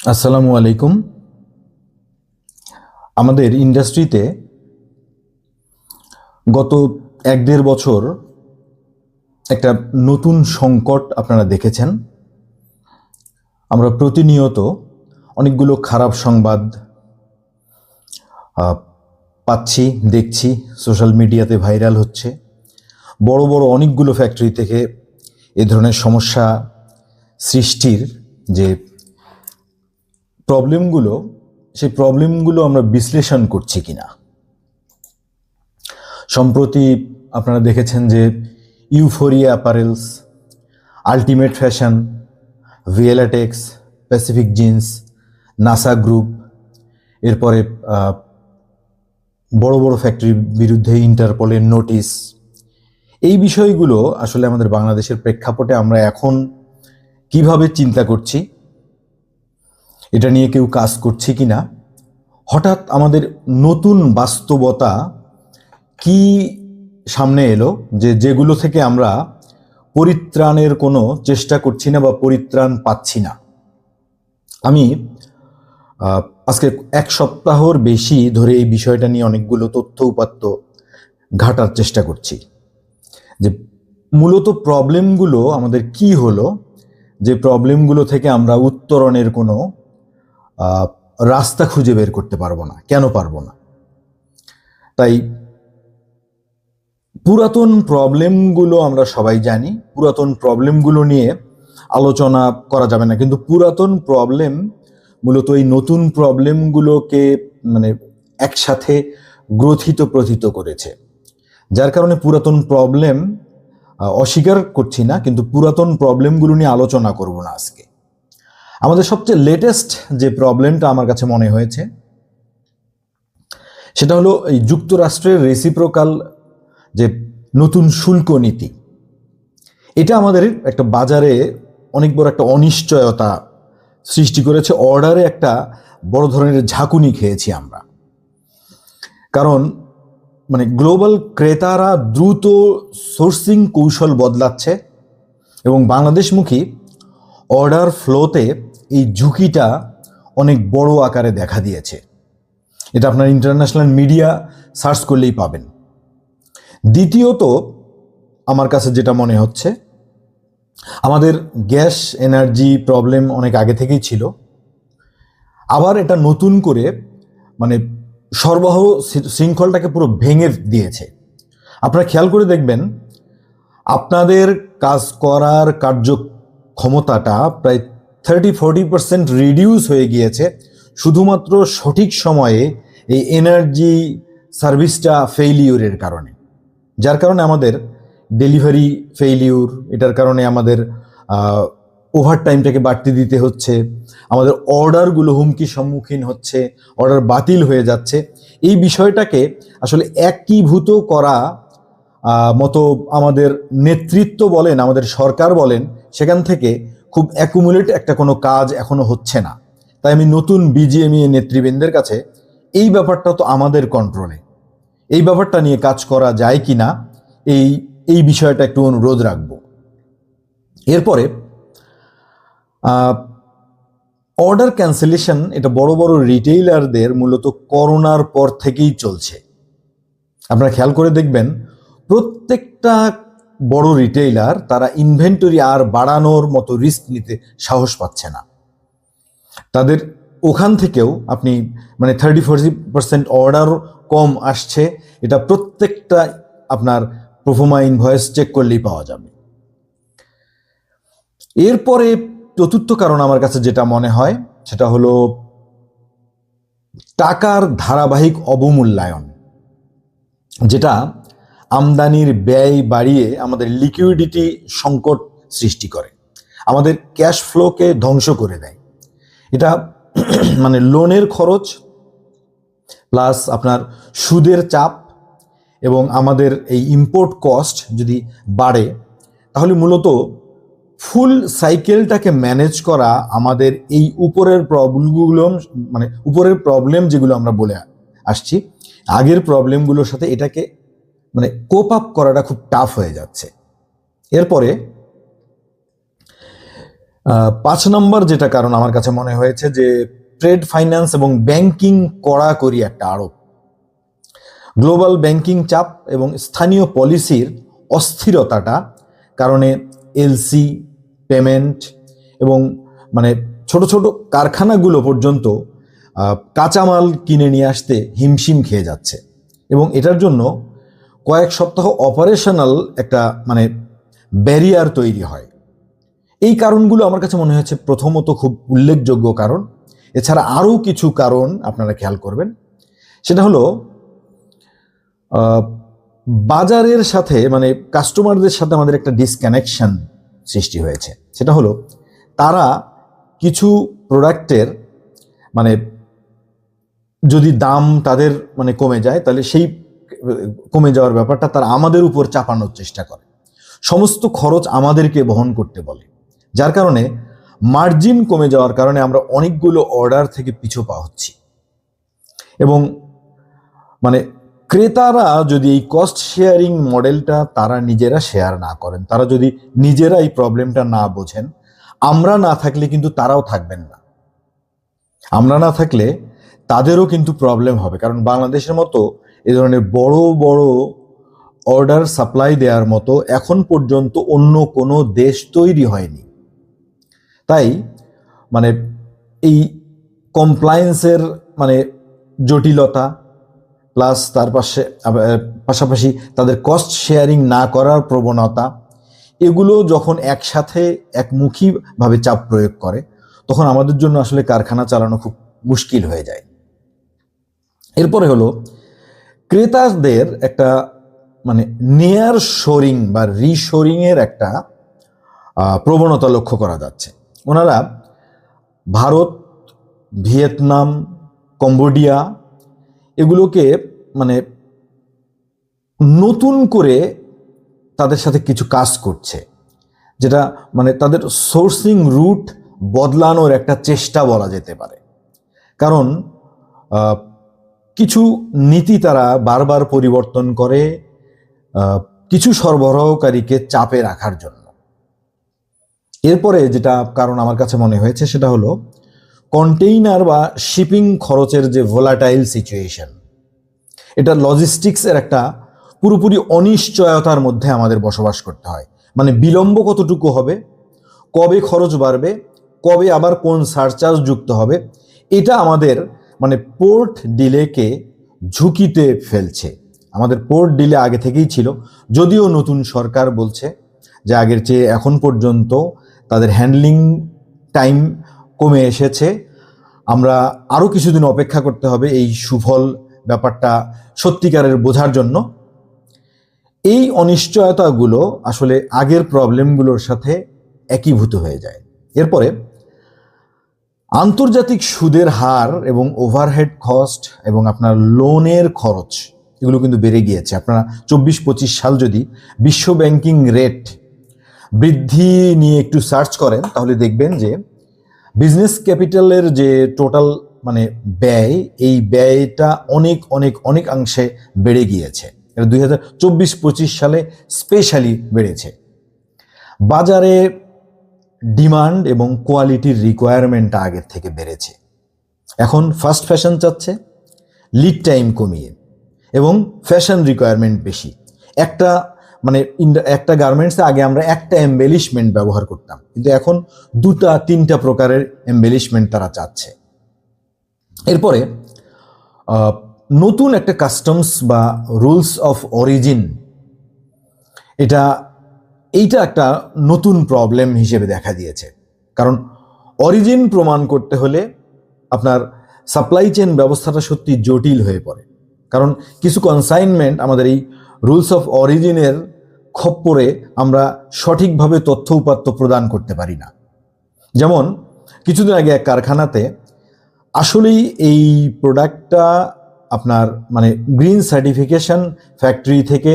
আসসালামু আলাইকুম। আমাদের ইন্ডাস্ট্রিতে গত এক দেড় বছর একটা নতুন সংকট আপনারা দেখেছেন। আমরা প্রতিনিয়ত অনেকগুলো খারাপ সংবাদ পাচ্ছি, দেখছি, সোশ্যাল মিডিয়াতে ভাইরাল হচ্ছে। বড় বড় অনেকগুলো ফ্যাক্টরি থেকে এ ধরনের সমস্যা সৃষ্টির যে প্রবলেমগুলো, সেই প্রবলেমগুলো আমরা বিশ্লেষণ করছি কিনা। সম্প্রতি আপনারা দেখেছেন যে Euphoria Apparels, Ultimate Fashion Viyellatex Pacific Jeans, Nassa group, এরপরে বড় বড় ফ্যাক্টরির বিরুদ্ধে ইন্টারপোলের নোটিশ, এই বিষয়গুলো আসলে আমাদের বাংলাদেশের প্রেক্ষাপটে আমরা এখন কীভাবে চিন্তা করছি এটা নিয়ে কেউ কাজ করছে কি না হঠাৎ আমাদের নতুন বাস্তবতা কি সামনে এলো? যে যেগুলো থেকে আমরা পরিত্রাণের কোনো চেষ্টা করছি না বা পরিত্রাণ পাচ্ছি না। আমি আজকে এক সপ্তাহর বেশি ধরে এই বিষয়টা নিয়ে অনেকগুলো তথ্য উপাত্ত ঘাটার চেষ্টা করছি। যে মূলত প্রবলেমগুলো আমাদের কি হলো? যে প্রবলেমগুলো থেকে আমরা উত্তরণের কোনো রাস্তা খুঁজে বের করতে পারব না। কেন পারব না? তাই পুরাতন প্রবলেমগুলো আমরা সবাই জানি। পুরাতন প্রবলেমগুলো নিয়ে আলোচনা করা যাবে না। কিন্তু পুরাতন প্রবলেম, মূলত এই নতুন প্রবলেমগুলোকে মানে একসাথে গ্রথিত প্রথিত করেছে। যার কারণে পুরাতন প্রবলেম অস্বীকার করছি না, কিন্তু পুরাতন প্রবলেমগুলো নিয়ে আলোচনা করব না আজকে। আমাদের সবচেয়ে লেটেস্ট যে প্রবলেমটা আমার কাছে মনে হয়েছে, সেটা হলো এই যুক্তরাষ্ট্রের রেসিপ্রোকাল যে নতুন শুল্ক নীতি। এটা আমাদের একটা বাজারে অনেক বড় একটা অনিশ্চয়তা সৃষ্টি করেছে। অর্ডারে একটা বড় ধরনের ঝাঁকুনি খেয়েছি আমরা। কারণ মানে গ্লোবাল ক্রেতারা দ্রুত সোর্সিং কৌশল বদলাচ্ছে এবং বাংলাদেশমুখী অর্ডার ফ্লোতে এই ঝুঁকিটা অনেক বড় আকারে দেখা দিয়েছে। এটা আপনার ইন্টারন্যাশনাল মিডিয়া সার্চ করলেই পাবেন। দ্বিতীয়ত, আমার কাছে যেটা মনে হচ্ছে, আমাদের গ্যাস, এনার্জি প্রবলেম অনেক আগে থেকেই ছিল। আবার এটা নতুন করে মানে সরবরাহ শৃঙ্খলটাকে পুরো ভেঙে দিয়েছে। আপনারা খেয়াল করে দেখবেন, আপনাদের কাজ করার কার্য ক্ষমতাটা প্রায় থার্টি ফোরটি পার্সেন্ট রিডিউস হয়ে গিয়েছে। শুধুমাত্র সঠিক সময়ে এই এনার্জি সার্ভিসটা ফেইলিউরের কারণে। যার কারণে আমাদের ডেলিভারি ফেইলিউর এটার কারণে আমাদের ওভার টাইমটাকে বাড়তি দিতে হচ্ছে, আমাদের অর্ডারগুলো হুমকির সম্মুখীন হচ্ছে অর্ডার বাতিল হয়ে যাচ্ছে। এই বিষয়টাকে আসলে একীভূত করা মতো আমাদের নেতৃত্ব বলেন, আমাদের সরকার বলেন, সেখান থেকে খুব অ্যাকুমুলেট একটা কোনো কাজ এখনও হচ্ছে না। তাই আমি নতুন বিজিএমই নেতৃবৃন্দের কাছে এই ব্যাপারটা তো আমাদের কন্ট্রোলে এই ব্যাপারটা নিয়ে কাজ করা যায় কি না, এই এই বিষয়টা একটু অনুরোধ রাখব। এরপরে অর্ডার ক্যান্সেলেশন এটা বড় বড় রিটেইলারদের মূলত করোনার পর থেকেই চলছে। আপনারা খেয়াল করে দেখবেন, প্রত্যেকটা বড় রিটেইলার তারা ইনভেন্টরি আর বাড়ানোর মতো রিস্ক নিতে সাহস পাচ্ছে না। তাদের ওখান থেকেও আপনি মানে থার্টি ফোরটি পার্সেন্ট অর্ডার কম আসছে, এটা প্রত্যেকটা আপনার প্রোফোমা ইনভয়েস চেক করলেই পাওয়া যাবে। এরপরে চতুর্থ কারণ আমার কাছে যেটা মনে হয়, সেটা হলো টাকার ধারাবাহিক অবমূল্যায়ন, যেটা আমদানির ব্যয় বাড়িয়ে আমাদের লিকুইডিটি সংকট সৃষ্টি করে। আমাদের ক্যাশ ফ্লোকে ধ্বংস করে দেয়। এটা মানে লোনের খরচ প্লাস আপনার সুদের চাপ এবং আমাদের এই ইম্পোর্ট কস্ট যদি বাড়ে, তাহলে মূলত ফুল সাইকেলটাকে ম্যানেজ করা আমাদের এই উপরের প্রবলেমগুলো মানে উপরের প্রবলেম যেগুলো আমরা বলে আসছি, আগের প্রবলেমগুলোর সাথে এটাকে মানে কোপ আপ করাটা খুব টাফ হয়ে যাচ্ছে। এরপরে পাঁচ নম্বর যেটা কারণ আমার কাছে মনে হয়েছে যে ট্রেড ফাইন্যান্স এবং ব্যাংকিং কড়াকড়ি একটা আরোপ। গ্লোবাল ব্যাংকিং চাপ এবং স্থানীয় পলিসির অস্থিরতাটা কারণে এলসি পেমেন্ট এবং মানে ছোট ছোট কারখানাগুলো পর্যন্ত কাঁচামাল কিনে নিয়ে আসতে হিমশিম খেয়ে যাচ্ছে। এবং এটার জন্য কয়েক সপ্তাহ অপারেশনাল একটা মানে ব্যারিয়ার তৈরি হয়। এই কারণগুলো আমার কাছে মনে হয়েছে প্রথমত খুব উল্লেখযোগ্য কারণ। এছাড়া আরও কিছু কারণ আপনারা খেয়াল করবেন। সেটা হলো বাজারের সাথে মানে কাস্টমারদের সাথে আমাদের একটা ডিসকানেকশন সৃষ্টি হয়েছে। সেটা হলো, তারা কিছু প্রোডাক্টের মানে যদি দাম তাদের মানে কমে যায়, তাহলে সেই কমে যাওয়ার ব্যাপারটা তারা আমাদের উপর চাপানোর চেষ্টা করে। সমস্ত খরচ আমাদেরকে বহন করতে বলে। যার কারণে মার্জিন কমে যাওয়ার কারণে আমরা অনেকগুলো অর্ডার থেকে পিছু পা হচ্ছি। এবং মানে ক্রেতারা যদি এই কস্ট শেয়ারিং মডেলটা তারা নিজেরা শেয়ার না করেন, তারা যদি নিজেরা এই প্রবলেমটা না বোঝেন, আমরা না থাকলে কিন্তু তারাও থাকবেন না। আমরা না থাকলে তাদেরও কিন্তু প্রবলেম হবে। কারণ বাংলাদেশের মতো এ ধরনের বড় বড় অর্ডার সাপ্লাই দেওয়ার মতো এখন পর্যন্ত অন্য কোনো দেশ তৈরি হয়নি। তাই মানে এই কমপ্লায়েন্সের মানে জটিলতা প্লাস তার পাশে, পাশাপাশি তাদের কস্ট শেয়ারিং না করার প্রবণতা, এগুলো যখন একসাথে একমুখীভাবে চাপ প্রয়োগ করে, তখন আমাদের জন্য আসলে কারখানা চালানো খুব মুশকিল হয়ে যায়। এরপরে হলো ক্রেতাদের একটা মানে নেয়ার শোরিং বা রিশোরিং এর একটা প্রবণতা লক্ষ্য করা যাচ্ছে। ওনারা ভারত, ভিয়েতনাম, কম্বোডিয়া এগুলোকে মানে নতুন করে তাদের সাথে কিছু কাজ করছে। যেটা মানে তাদের সোর্সিং রুট বদলানোর একটা চেষ্টা বলা যেতে পারে। কারণ কিছু নীতি তারা বারবার পরিবর্তন করে কিছু সরবরাহকারীকে চাপে রাখার জন্য। এরপরে যেটা কারণ আমার কাছে মনে হয়েছে সেটা হলো কন্টেইনার বা শিপিং খরচের যে ভোলাটাইল সিচুয়েশন এটা লজিস্টিক্সের একটা পুরোপুরি অনিশ্চয়তার মধ্যে আমাদের বসবাস করতে হয়। মানে বিলম্ব কতটুকু হবে, কবে খরচ বাড়বে, কবে আবার কোন সারচার্জ যুক্ত হবে, এটা আমাদের মানে পোর্ট ডিলেকে ঝুঁকিতে ফেলছে। আমাদের পোর্ট ডিলে আগে থেকেই ছিল, যদিও নতুন সরকার বলছে যে আগের চেয়ে এখন পর্যন্ত তাদের হ্যান্ডলিং টাইম কমে এসেছে। আমরা আরও কিছুদিন অপেক্ষা করতে হবে এই সুফল ব্যাপারটা সত্যিকারের বোঝার জন্য। এই অনিশ্চয়তাগুলো আসলে আগের প্রবলেমগুলোর সাথে একীভূত হয়ে যায়। এরপরে আন্তর্জাতিক সুদের হার এবং ওভারহেড কস্ট এবং আপনার লোনের খরচ, এগুলো কিন্তু বেড়ে গিয়েছে। আপনারা চব্বিশ পঁচিশ সাল যদি বিশ্ব ব্যাংকিং রেট বৃদ্ধি নিয়ে একটু সার্চ করেন, তাহলে দেখবেন যে বিজনেস ক্যাপিটালের যে টোটাল মানে ব্যয়, এই ব্যয়টা অনেক অনেক অনেকাংশে বেড়ে গিয়েছে। এটা দুই হাজার চব্বিশ পঁচিশ সালে স্পেশালি বেড়েছে। বাজারে ডিমান্ড এবং কোয়ালিটির রিকোয়ারমেন্টটা আগের থেকে বেড়েছে। এখন ফাস্ট ফ্যাশন চাচ্ছে, লিড টাইম কমিয়ে এবং ফ্যাশন রিকোয়ারমেন্ট বেশি। একটা মানে একটা গার্মেন্টসে আগে আমরা একটা এম্বেলিশমেন্ট ব্যবহার করতাম, কিন্তু এখন দুটা, তিনটা প্রকারের এম্বেলিশমেন্ট তারা চাচ্ছে। এরপরে নতুন একটা কাস্টমস বা রুলস অফ অরিজিন এটা এইটা একটা নতুন প্রবলেম হিসেবে দেখা দিয়েছে। কারণ অরিজিন প্রমাণ করতে হলে আপনার সাপ্লাই চেন ব্যবস্থাটা সত্যি জটিল হয়ে পড়ে। কারণ কিছু কনসাইনমেন্ট আমাদের এই রুলস অফ অরিজিনের খপ্পরে আমরা সঠিকভাবে তথ্য উপাত্ত প্রদান করতে পারি না। যেমন, কিছুদিন আগে এক কারখানাতে আসলেই এই প্রোডাক্টটা আপনার মানে গ্রিন সার্টিফিকেশন ফ্যাক্টরি থেকে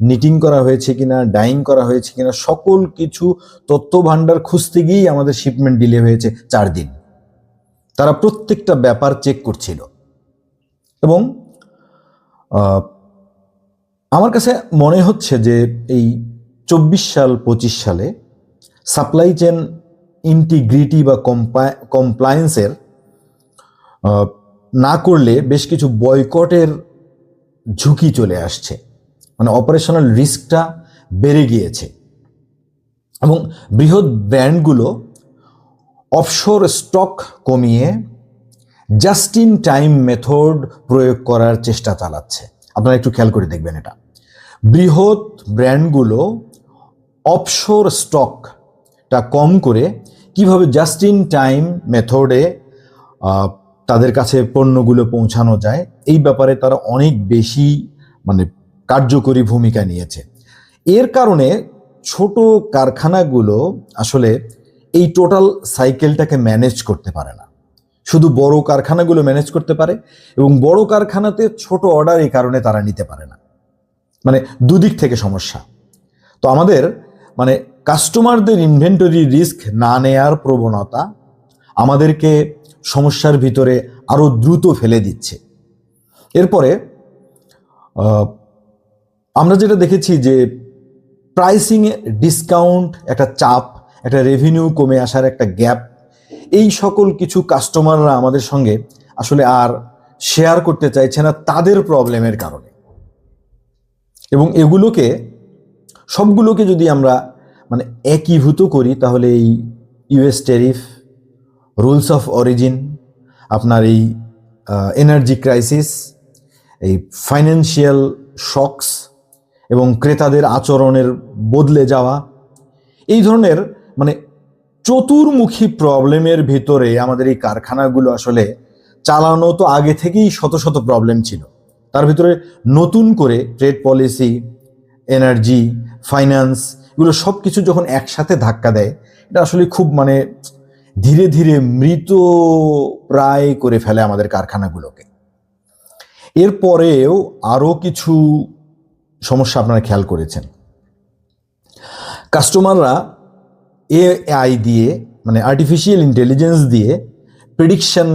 নিটিং করা হয়েছে কিনা ডাইং করা হয়েছে কিনা, সকল কিছু তথ্য ভাণ্ডার খুঁজতে গিয়েই আমাদের শিপমেন্ট ডিলে হয়েছে চার দিন। তারা প্রত্যেকটা ব্যাপার চেক করছিল। এবং আমার কাছে মনে হচ্ছে যে এই চব্বিশ সাল, পঁচিশ সালে সাপ্লাই চেন ইন্টিগ্রিটি বা কম্পা কমপ্লায়েন্সের না করলে বেশ কিছু বয়কটের ঝুঁকি চলে আসছে। মানে অপারেশনাল রিস্কটা বেড়ে গিয়েছে। এবং বৃহৎ ব্র্যান্ডগুলো অফশোর স্টক কমিয়ে জাস্ট ইন টাইম মেথড প্রয়োগ করার চেষ্টা চালাচ্ছে। আপনারা একটু খেয়াল করে দেখবেন এটা। বৃহৎ ব্র্যান্ডগুলো অফশোর স্টকটা কম করে কীভাবে জাস্ট ইন টাইম মেথডে তাদের কাছে পণ্যগুলো পৌঁছানো যায়, এই ব্যাপারে তারা অনেক বেশি মানে কার্যকরী ভূমিকা নিয়েছে। এর কারণে ছোট কারখানাগুলো আসলে এই টোটাল সাইকেলটাকে ম্যানেজ করতে পারে না। শুধু বড় কারখানাগুলো ম্যানেজ করতে পারে এবং বড় কারখানাতে ছোট অর্ডার এই কারণে তারা নিতে পারে না। মানে দুদিক থেকে সমস্যা। তো আমাদের মানে কাস্টমারদের ইনভেন্টরি রিস্ক না নেয়ার প্রবণতা আমাদেরকে সমস্যার ভিতরে আরও দ্রুত ফেলে দিচ্ছে। এরপরে আমরা যেটা দেখেছি যে প্রাইসিংয়ে ডিসকাউন্ট একটা চাপ, একটা রেভিনিউ কমে আসার একটা গ্যাপ এই সকল কিছু কাস্টমাররা আমাদের সঙ্গে আসলে আর শেয়ার করতে চাইছে না তাদের প্রবলেমের কারণে। এবং এগুলোকে, সবগুলোকে যদি আমরা মানে একীভূত করি, তাহলে এই US tariff rules of origin আপনার এই এনার্জি ক্রাইসিস এই ফাইন্যান্সিয়াল শকস এবং ক্রেতাদের আচরণের বদলে যাওয়া। এই ধরনের মানে চতুর্মুখী প্রবলেমের ভিতরে আমাদের এই কারখানাগুলো আসলে চালানো তো আগে থেকেই শত শত প্রবলেম ছিল। তার ভিতরে নতুন করে ট্রেড পলিসি, এনার্জি, ফাইন্যান্স এগুলো সব কিছু যখন একসাথে ধাক্কা দেয়, এটা আসলে খুব মানে ধীরে ধীরে মৃত প্রায় করে ফেলে আমাদের কারখানাগুলোকে। এরপরেও আরও কিছু সমস্যা আপনারা খেয়াল করেছেন। কাস্টমাররা এআই দিয়ে মানে আর্টিফিশিয়াল ইন্টেলিজেন্স দিয়ে প্রেডিকশন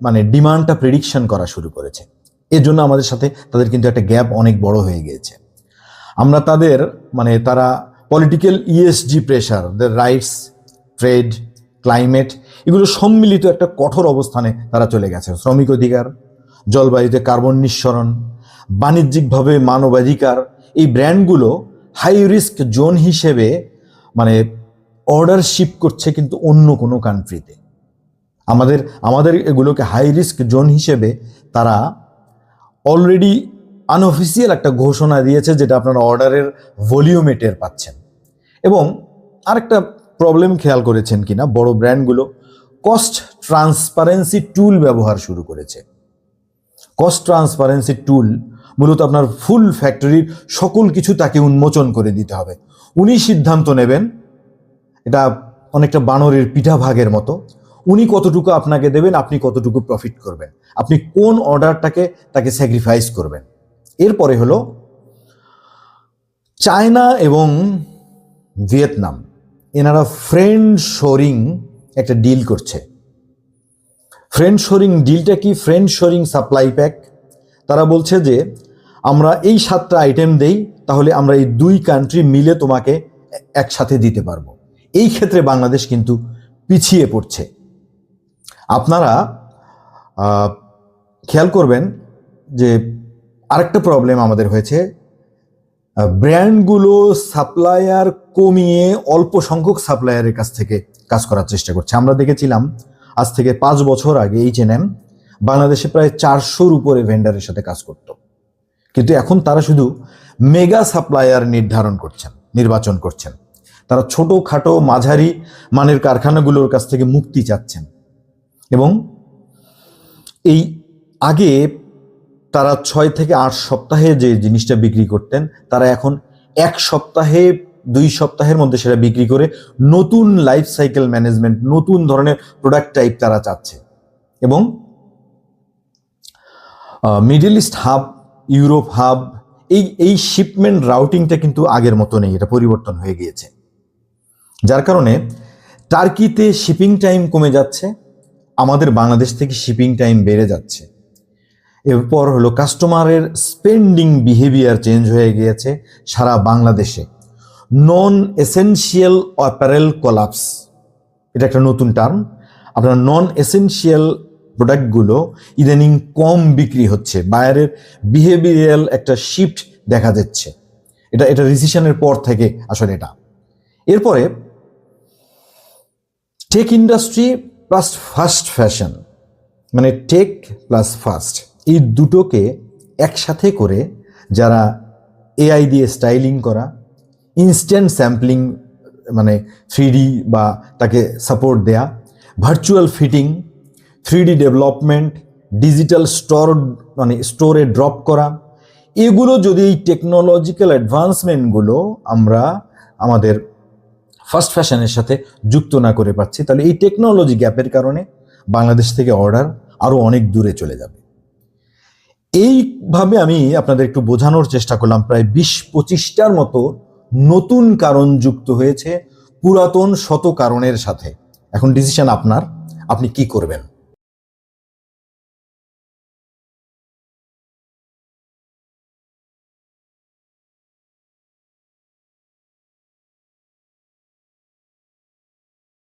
মানে ডিমান্ডটা প্রেডিকশন করা শুরু করেছে। এর জন্য আমাদের সাথে তাদের কিন্তু একটা গ্যাপ অনেক বড় হয়ে গিয়েছে। আমরা তাদের মানে তারা political ESG pressure the rights trade climate এগুলো সম্মিলিত একটা কঠোর অবস্থানে তারা চলে গেছে। শ্রমিক অধিকার, জলবায়ুতে কার্বন নিঃসরণ বাণিজ্যিকভাবে মানবাধিকার, এই ব্র্যান্ডগুলো হাই রিস্ক জোন হিসেবে মানে অর্ডার শিপ করছে কিন্তু অন্য কোনো কান্ট্রিতে আমাদের আমাদের এগুলোকে হাই রিস্ক জোন হিসেবে তারা অলরেডি আনঅফিসিয়াল একটা ঘোষণা দিয়েছে যেটা আপনারা অর্ডারের ভলিউমে টের পাচ্ছেন। এবং আরেকটা প্রবলেম খেয়াল করেছেন কিনা, বড় ব্র্যান্ডগুলো কস্ট ট্রান্সপারেন্সি টুল ব্যবহার শুরু করেছে। কস্ট ট্রান্সপারেন্সি টুল মূলত আপনার ফুল ফ্যাক্টরির সকল কিছু তাকে উন্মোচন করে দিতে হবে। উনি সিদ্ধান্ত নেবেন, এটা অনেকটা বানরের পিঠা ভাগের মতো, উনি কতটুকু আপনাকে দেবেন, আপনি কতটুকু প্রফিট করবেন, আপনি কোন অর্ডারটাকে তাকে স্যাক্রিফাইস করবেন। এরপরে হলো চায়না এবং ভিয়েতনাম, এনারা ফ্রেন্ড শোরিং একটা ডিল করছে। ফ্রেন্ড শোরিং ডিলটা কি? ফ্রেন্ড শোরিং সাপ্লাই প্যাক তারা বলছে যে আমরা এই সাতটা আইটেম দেই, তাহলে আমরা এই দুই কান্ট্রি মিলে তোমাকে একসাথে দিতে পারব। এই ক্ষেত্রে বাংলাদেশ কিন্তু পিছিয়ে পড়ছে। আপনারা খেয়াল করবেন যে আরেকটা প্রবলেম আমাদের হয়েছে। ব্র্যান্ডগুলো সাপ্লায়ার কমিয়ে অল্প সংখ্যক সাপ্লায়ারের কাছ থেকে কাজ করার চেষ্টা করছে। আমরা দেখেছিলাম, আজ থেকে পাঁচ বছর আগে এইচ এন এম বাংলাদেশে প্রায় চারশোর উপরে ভেন্ডারের সাথে কাজ করত। কিন্তু এখন তারা শুধু মেগা সাপ্লায়ার নির্ধারণ করছেন, নির্বাচন করছেন। তারা ছোট খাটো মাঝারি মানের কারখানাগুলোর কাছ থেকে মুক্তি চাচ্ছেন। এবং এই আগে তারা ছয় থেকে আট সপ্তাহে যে জিনিসটা বিক্রি করতেন, তারা এখন এক সপ্তাহে, দুই সপ্তাহের মধ্যে সেটা বিক্রি করে নতুন লাইফ সাইকেল ম্যানেজমেন্ট নতুন ধরনের প্রোডাক্ট টাইপ তারা চাচ্ছে। এবং Middle East hub Europe hub, এই এই শিপমেন্ট রাউটিংটা কিন্তু আগের মতো নেই, এটা পরিবর্তন হয়ে গিয়েছে। যার কারণে টার্কিতে শিপিং টাইম কমে যাচ্ছে, আমাদের বাংলাদেশ থেকে শিপিং টাইম বেড়ে যাচ্ছে। এরপর হলো কাস্টমারের স্পেন্ডিং বিহেভিয়ার চেঞ্জ হয়ে গিয়েছে সারা বাংলাদেশে। নন এসেনশিয়াল অ্যাপারেল কলাপস এটা একটা নতুন টার্ম আপনার নন এসেনশিয়াল প্রোডাক্টগুলো ইদানিং কম বিক্রি হচ্ছে। বায়ারের বিহেভিয়ারাল একটা শিফট দেখা যাচ্ছে এটা এটা রিসিশনের পর থেকে আসলে এটা। এরপরে tech industry plus fast fashion মানে টেক প্লাস ফাস্ট এই দুটোকে একসাথে করে যারা এআই দিয়ে স্টাইলিং করা ইনস্ট্যান্ট স্যাম্পলিং মানে থ্রি বা তাকে সাপোর্ট দেয়া virtual fitting three development, digital store মানে স্টোরে ড্রপ করা, এগুলো যদি এই টেকনোলজিক্যাল অ্যাডভান্সমেন্টগুলো আমরা আমাদের ফাস্ট ফ্যাশনের সাথে যুক্ত না করে পাচ্ছি তাহলে এই টেকনোলজি গ্যাপের কারণে বাংলাদেশ থেকে অর্ডার আরও অনেক দূরে চলে যাবে। এইভাবে আমি আপনাদের একটু বোঝানোর চেষ্টা করলাম, প্রায় বিশ পঁচিশটার মতো নতুন কারণ যুক্ত হয়েছে পুরাতন শত কারণের সাথে। এখন ডিসিশন আপনার, আপনি কি করবেন?